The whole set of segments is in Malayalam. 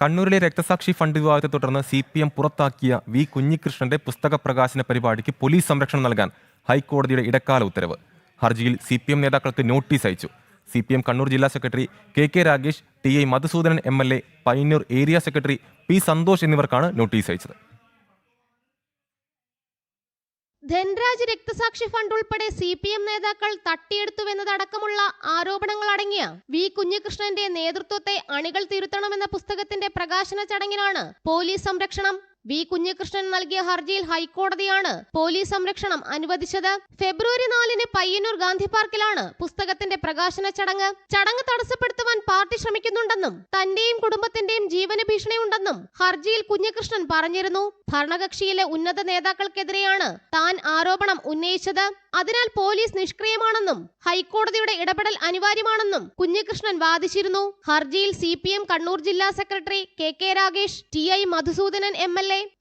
കണ്ണൂരിലെ രക്തസാക്ഷി ഫണ്ട് വിവാദത്തെ തുടർന്ന് സി പി എം പുറത്താക്കിയ വി കുഞ്ഞികൃഷ്ണന്റെ പുസ്തക പ്രകാശന പരിപാടിക്ക് പോലീസ് സംരക്ഷണം നൽകാൻ ഹൈക്കോടതിയുടെ ഇടക്കാല ഉത്തരവ്. ഹർജിയിൽ സി പി എം നേതാക്കൾക്ക് നോട്ടീസ് അയച്ചു. സി പി എം കണ്ണൂർ ജില്ലാ secretary K K Ragesh T I Madhusoodanan M L A Payyanur area secretary P Santhosh എന്നിവർക്കാണ് നോട്ടീസ് അയച്ചത്. ധൻരാജ് രക്തസാക്ഷി ഫണ്ട് ഉൾപ്പെടെ സി പി എം നേതാക്കൾ തട്ടിയെടുത്തുവെന്നതടക്കമുള്ള ആരോപണങ്ങൾ അടങ്ങിയ വി കുഞ്ഞികൃഷ്ണന്റെ നേതൃത്വത്തെ അണികൾ തിരുത്തണമെന്ന പുസ്തകത്തിന്റെ പ്രകാശന ചടങ്ങിനാണ് പോലീസ് സംരക്ഷണം വി. കുഞ്ഞികൃഷ്ണൻ നൽകിയ ഹർജിയിൽ ഹൈക്കോടതിയാണ് പോലീസ് സംരക്ഷണം അനുവദിച്ചത്. ഫെബ്രുവരി നാലിന് പയ്യന്നൂർ ഗാന്ധി പാർക്കിലാണ് പുസ്തകത്തിന്റെ പ്രകാശന ചടങ്ങ്. ചടങ്ങ് തടസ്സപ്പെടുത്തുവാൻ പാർട്ടി ശ്രമിക്കുന്നുണ്ടെന്നും തന്റെയും കുടുംബത്തിന്റെയും ജീവന ഭീഷണിയുണ്ടെന്നും ഹർജിയിൽ കുഞ്ഞികൃഷ്ണൻ പറഞ്ഞിരുന്നു. ഭരണകക്ഷിയിലെ ഉന്നത നേതാക്കൾക്കെതിരെയാണ് താൻ ആരോപണം ഉന്നയിച്ചത്. അതിനാൽ പോലീസ് നിഷ്ക്രിയമാണെന്നും ഹൈക്കോടതിയുടെ ഇടപെടൽ അനിവാര്യമാണെന്നും കുഞ്ഞികൃഷ്ണൻ വാദിച്ചിരുന്നു. ഹർജിയിൽ സി കണ്ണൂർ ജില്ലാ secretary K K Ragesh T I Madhusoodanan M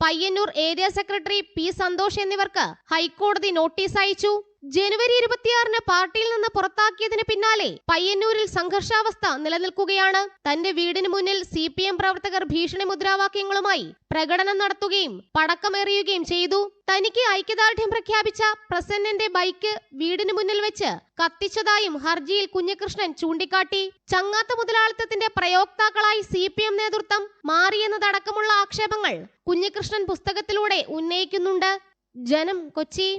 Payyanur area secretary P Santhosh എന്നിവർക്ക് ഹൈക്കോടതി നോട്ടീസ് അയച്ചു. ജനുവരി ഇരുപത്തിയാറിന് പാർട്ടിയിൽ നിന്ന് പുറത്താക്കിയതിന് പിന്നാലെ പയ്യന്നൂരിൽ സംഘർഷാവസ്ഥ നിലനിൽക്കുകയാണ്. തന്റെ വീടിന് മുന്നിൽ സി പി എം പ്രവർത്തകർ ഭീഷണി മുദ്രാവാക്യങ്ങളുമായി പ്രകടനം നടത്തുകയും പടക്കമേറിയുകയും ചെയ്തു. തനിക്ക് ഐക്യദാർഢ്യം പ്രഖ്യാപിച്ച പ്രസന്നന്റെ ബൈക്ക് വീടിന് മുന്നിൽ വെച്ച് കത്തിച്ചതായും ഹർജിയിൽ കുഞ്ഞകൃഷ്ണൻ ചൂണ്ടിക്കാട്ടി. ചങ്ങാത്ത മുതലാളിത്തത്തിന്റെ പ്രയോക്താക്കളായി സി പി എം നേതൃത്വം മാറിയെന്നതടക്കമുള്ള ആക്ഷേപങ്ങൾ കുഞ്ഞികൃഷ്ണൻ പുസ്തകത്തിലൂടെ ഉന്നയിക്കുന്നുണ്ട്. ജനം കൊച്ചി.